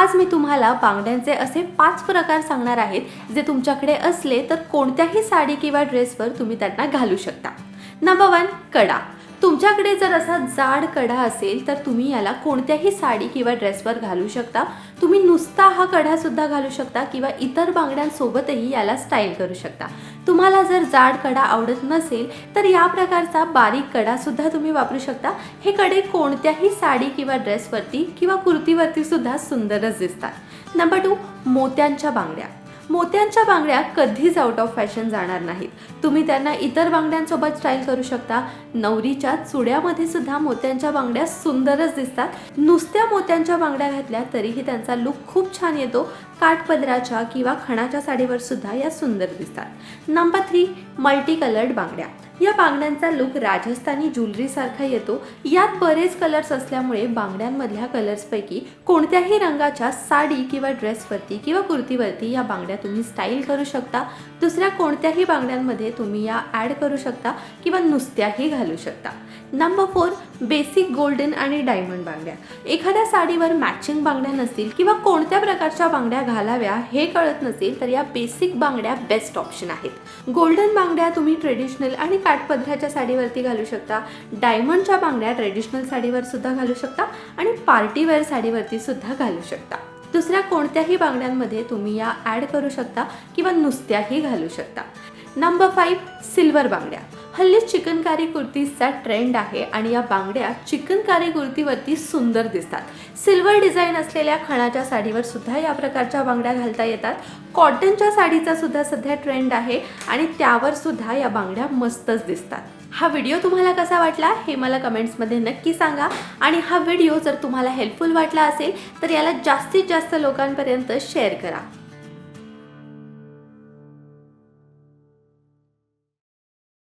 आज मी तुम्हाला बांगड्यांचे असे पाच प्रकार सांगणार आहेत. जे तुमच्याकडे असले तर कोणत्याही साडी किंवा ड्रेसवर तुम्ही त्यांना घालू शकता. नंबर वन कडा. तुमच्याकडे जर असा जाड कढा असेल तर तुम्ही याला कोणत्याही साडी किंवा ड्रेसवर घालू शकता. तुम्ही नुसता हा कढासुद्धा घालू शकता किंवा इतर बांगड्यांसोबतही याला स्टाईल करू शकता. तुम्हाला जर जाड कडा आवडत नसेल तर या प्रकारचा बारीक कडासुद्धा तुम्ही वापरू शकता. हे कडे कोणत्याही साडी किंवा ड्रेसवरती किंवा कुर्तीवरती सुद्धा सुंदरच दिसतात. नंबर टू मोत्यांच्या बांगड्या. मोत्यांच्या बांगड्या कधीच आउट ऑफ फॅशन जाणार नाहीत. तुम्ही त्यांना इतर बांगड्यांसोबत स्टाईल करू शकता. नवरीच्या चुड्यामध्ये सुद्धा मोत्यांच्या बांगड्या सुंदरच दिसतात. नुसत्या मोत्यांच्या बांगड्या घातल्या तरीही त्यांचा लुक खूप छान येतो. काठपदराच्या किंवा खणाच्या साडीवर सुद्धा या सुंदर दिसतात. नंबर थ्री मल्टी कलर्ड बांगड्या. या बांगड्यांचा लुक राजस्थानी ज्वेलरीसारखा येतो. यात बरेच कलर्स असल्यामुळे बांगड्यांमधल्या कलर्सपैकी कोणत्याही रंगाच्या साडी किंवा ड्रेसवरती किंवा कुर्तीवरती या बांगड्या तुम्ही स्टाईल करू शकता. दुसऱ्या कोणत्याही बांगड्यांमध्ये तुम्ही या ॲड करू शकता किंवा नुसत्याही घालू शकता. नंबर फोर बेसिक गोल्डन आणि डायमंड बांगड्या. एखाद्या साडीवर मॅचिंग बांगड्या नसतील किंवा कोणत्या प्रकारच्या बांगड्या घालाव्या हे कळत नसेल तर या बेसिक बांगड्या बेस्ट ऑप्शन आहेत. गोल्डन बांगड्या तुम्ही ट्रेडिशनल आणि काठपदराच्या साडीवरती घालू शकता. डायमंडच्या बांगड्या ट्रेडिशनल साडीवर सुद्धा घालू शकता आणि पार्टीवेअर साडीवरती सुद्धा घालू शकता. दुसऱ्या कोणत्याही बांगड्यांमध्ये तुम्ही या ॲड करू शकता किंवा नुसत्याही घालू शकता. नंबर फाईव्ह सिल्वर बांगड्या. हल्ली चिकनकारी कुर्तीजचा ट्रेंड आहे आणि या बांगड्या चिकनकारी कुर्तीवरती सुंदर दिसतात. सिल्वर डिझाईन असलेल्या खणाच्या साडीवर सुद्धा या प्रकारच्या बांगड्या घालता येतात. कॉटनच्या साडीचा सुद्धा सध्या ट्रेंड आहे आणि त्यावर सुद्धा या बांगड्या मस्तच दिसतात. हा व्हिडिओ तुम्हाला कसा वाटला हे मला कमेंट्समध्ये नक्की सांगा आणि हा व्हिडिओ जर तुम्हाला हेल्पफुल वाटला असेल तर याला जास्तीत जास्त लोकांपर्यंत शेअर करा.